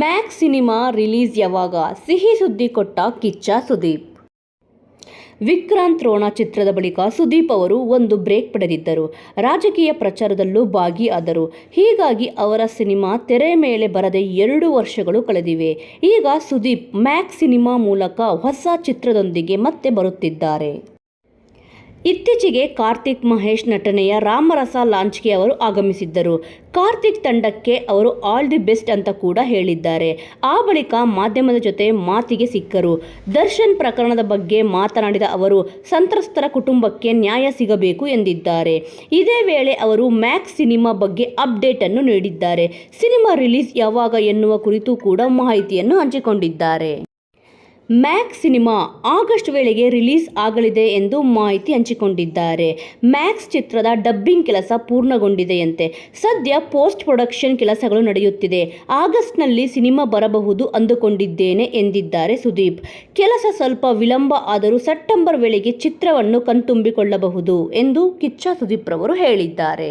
Max cinema release ಯಾವಾಗ? ಸಿಹಿ ಸುದ್ದಿ ಕೊಟ್ಟ ಕಿಚ್ಚ ಸುದೀಪ್. ವಿಕ್ರಾಂತ್ ರೋಣ ಚಿತ್ರದ ಬಳಿಕ ಸುದೀಪ್ ಅವರು ಒಂದು ಬ್ರೇಕ್ ಪಡೆದಿದ್ದರು. ರಾಜಕೀಯ ಪ್ರಚಾರದಲ್ಲೂ ಭಾಗಿಯಾದರು. ಹೀಗಾಗಿ ಅವರ ಸಿನಿಮಾ ತೆರೆ ಮೇಲೆ ಬರದೆ ಎರಡು ವರ್ಷಗಳು ಕಳೆದಿವೆ. ಈಗ ಸುದೀಪ್ ಮ್ಯಾಕ್ಸ್ ಸಿನಿಮಾ ಮೂಲಕ ಹೊಸ ಚಿತ್ರದೊಂದಿಗೆ ಮತ್ತೆ ಬರುತ್ತಿದ್ದಾರೆ. ಇತ್ತೀಚೆಗೆ ಕಾರ್ತಿಕ್ ಮಹೇಶ್ ನಟನೆಯ ರಾಮರಸ ಲಾಂಚ್ಗೆ ಅವರು ಆಗಮಿಸಿದ್ದರು. ಕಾರ್ತಿಕ್ ತಂಡಕ್ಕೆ ಅವರು ಆಲ್ ದಿ ಬೆಸ್ಟ್ ಅಂತ ಕೂಡ ಹೇಳಿದ್ದಾರೆ. ಆ ಬಳಿಕ ಮಾಧ್ಯಮದ ಜೊತೆ ಮಾತಿಗೆ ಸಿಕ್ಕರು. ದರ್ಶನ್ ಪ್ರಕರಣದ ಬಗ್ಗೆ ಮಾತನಾಡಿದ ಅವರು, ಸಂತ್ರಸ್ತರ ಕುಟುಂಬಕ್ಕೆ ನ್ಯಾಯ ಸಿಗಬೇಕು ಎಂದಿದ್ದಾರೆ. ಇದೇ ವೇಳೆ ಅವರು ಮ್ಯಾಕ್ಸ್ ಸಿನಿಮಾ ಬಗ್ಗೆ ಅಪ್ಡೇಟ್ ಅನ್ನು ನೀಡಿದ್ದಾರೆ. ಸಿನಿಮಾ ರಿಲೀಸ್ ಯಾವಾಗ ಎನ್ನುವ ಕುರಿತು ಕೂಡ ಮಾಹಿತಿಯನ್ನು ಹಂಚಿಕೊಂಡಿದ್ದಾರೆ. ಮ್ಯಾಕ್ಸ್ ಸಿನಿಮಾ ಆಗಸ್ಟ್ ವೇಳೆಗೆ ರಿಲೀಸ್ ಆಗಲಿದೆ ಎಂದು ಮಾಹಿತಿ ಹಂಚಿಕೊಂಡಿದ್ದಾರೆ. ಮ್ಯಾಕ್ಸ್ ಚಿತ್ರದ ಡಬ್ಬಿಂಗ್ ಕೆಲಸ ಪೂರ್ಣಗೊಂಡಿದೆಯಂತೆ. ಸದ್ಯ ಪೋಸ್ಟ್ ಪ್ರೊಡಕ್ಷನ್ ಕೆಲಸಗಳು ನಡೆಯುತ್ತಿದೆ. ಆಗಸ್ಟ್ನಲ್ಲಿ ಸಿನಿಮಾ ಬರಬಹುದು ಅಂದುಕೊಂಡಿದ್ದೇನೆ ಎಂದಿದ್ದಾರೆ ಸುದೀಪ್. ಕೆಲಸ ಸ್ವಲ್ಪ ವಿಳಂಬ ಆದರೂ ಸೆಪ್ಟೆಂಬರ್ ವೇಳೆಗೆ ಚಿತ್ರವನ್ನು ಕಣ್ತುಂಬಿಕೊಳ್ಳಬಹುದು ಎಂದು ಕಿಚ್ಚ ಸುದೀಪ್ ರವರು ಹೇಳಿದ್ದಾರೆ.